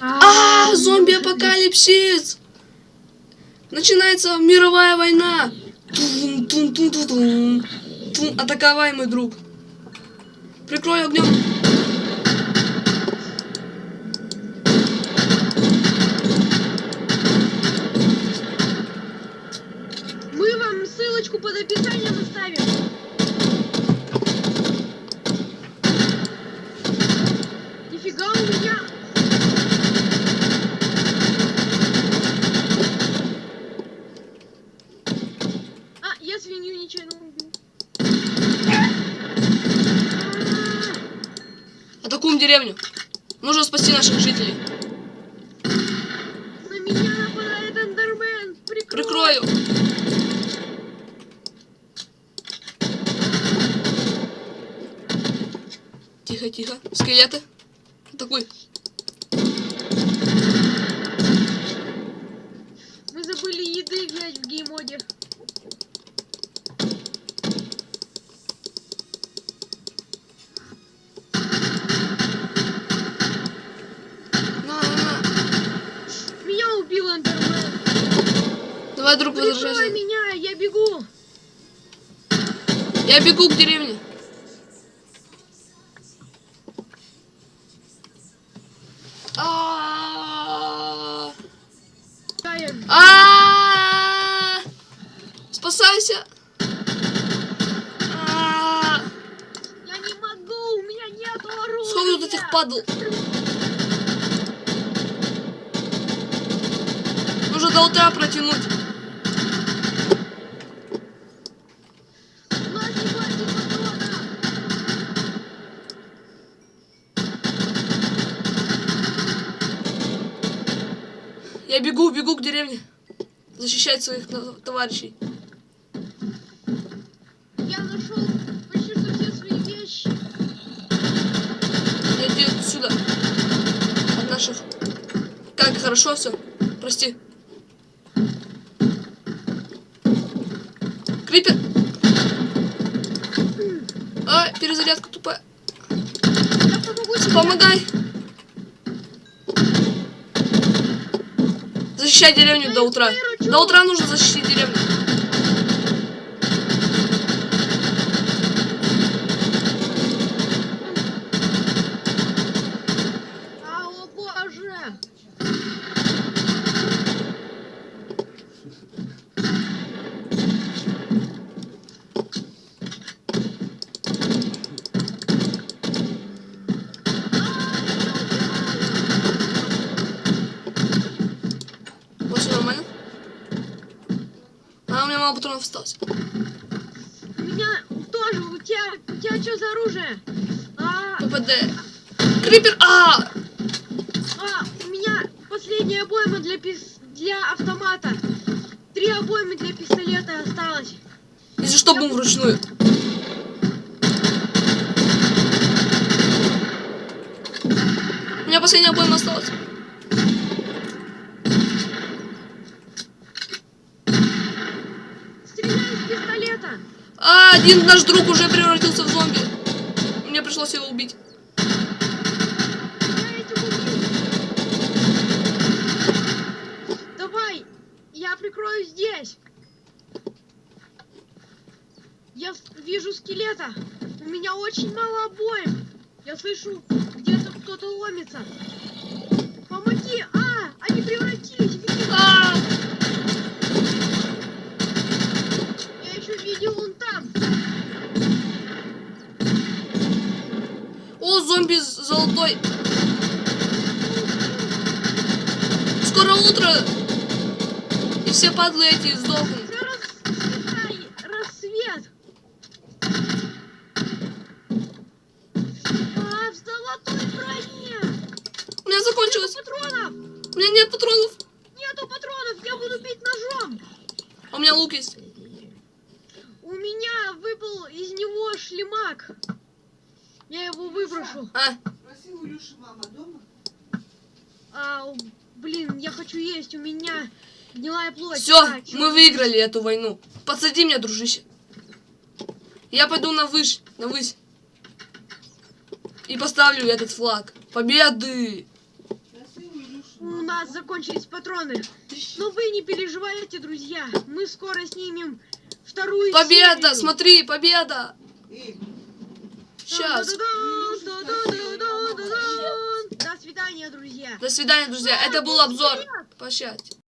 А, зомби-апокалипсис! Начинается мировая война! Тун, тун, тун, тун. Тун. Атаковай, мой друг. Прикрой огнем. Мы вам ссылочку под описанием оставим. Нифига у меня. Деревню. Нужно спасти наших жителей. На меня нападает эндермен. Прикрой. Прикрою. Тихо, тихо. Скелеты. Атакуй. Давай, друг, возвращайся. меня, я бегу. Я бегу к деревне. А. А. Спасайся. А. я не могу, у меня нет оружия. Сколько тут этих падал? Нужно до утра протянуть. Я бегу, бегу к деревне. Защищать своих товарищей. Я нашел почти все свои вещи. Я иди сюда. От наших. Как хорошо все. Прости. Крипер. А, перезарядка тупая. Помогай. Защищай деревню до утра. До утра нужно защитить деревню. Мало патронов осталось. У меня тоже, у тебя, у тебя что за оружие? А, ППД. Крипер. А! а, у меня последняя обойма для пис... для автомата. Три обоймы для пистолета осталось. Если что, будем вручную. У меня последняя обойма осталась. Стреляй из пистолета. А, один наш друг уже превратился в зомби. Мне пришлось его убить. Давай, я прикрою здесь. Я вижу скелета. У меня очень мало обоим. Я слышу, где-то кто-то ломится. Зомби з- золотой. Скоро утро. И все падлы эти сдохнут. Расцветай, рассвет. А, в золотой броне. У меня Нету закончилось. патронов. У меня нет патронов. Нету патронов, я буду бить ножом. А у меня лук есть. У меня выпал из него шлемак. Я его выброшу. А, Спроси у Люши мама дома? А, блин, я хочу есть. У меня гнилая плоть. все, А, мы выиграли эту войну. Подсади меня, дружище. Я пойду на высь, на высь. И поставлю этот флаг. Победы! У нас закончились патроны. Но вы не переживайте, друзья. Мы скоро снимем вторую Победа! серию. Смотри, победа! И Сейчас. До свидания, друзья. До свидания, друзья. Это был обзор. Прощайте.